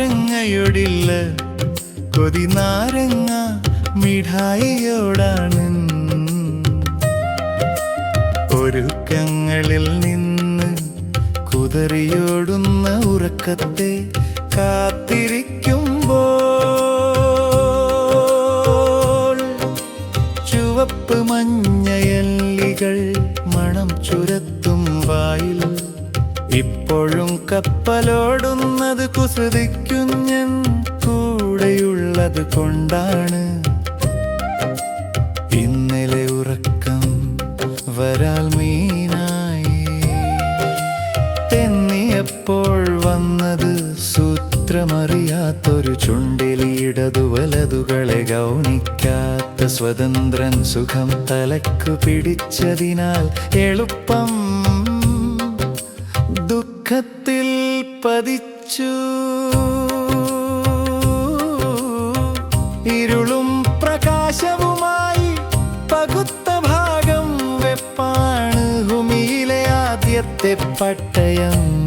മഞ്ഞയൊടില്ല കൊതി നാരങ്ങ മിഠായിയോടാണ്. ഒരുക്കങ്ങളിൽ നിന്ന് കുതറിയോടുന്ന ഉറക്കത്തെ കാത്തിരിക്കുമ്പോൾ ചുവപ്പ് മഞ്ഞയല്ലികൾ മണം ചുരത്തും വായിൽ ഇപ്പോഴും കപ്പലോടുന്നത് കുസൃതിക്കുഞ്ഞൻ കൂടെയുള്ളത് കൊണ്ടാണ്. ഇന്നലെ ഉറക്കം വരാൽ മീനായി. തെന്നിയപ്പോൾ വന്നത് സൂത്രമറിയാത്തൊരു ചുണ്ടിലിടതു വലതുകളെ ഗൗണിക്കാത്ത സ്വതന്ത്രൻ സുഖം തലക്കു പിടിച്ചതിനാൽ എളുപ്പം ദുഃഖത്തിൽ പതിച്ചു. ഇരുളും പ്രകാശവുമായി പകുത്ത ഭാഗം വെപ്പാണ്. ഭൂമിയിലെ ആദ്യത്തെ പട്ടയം.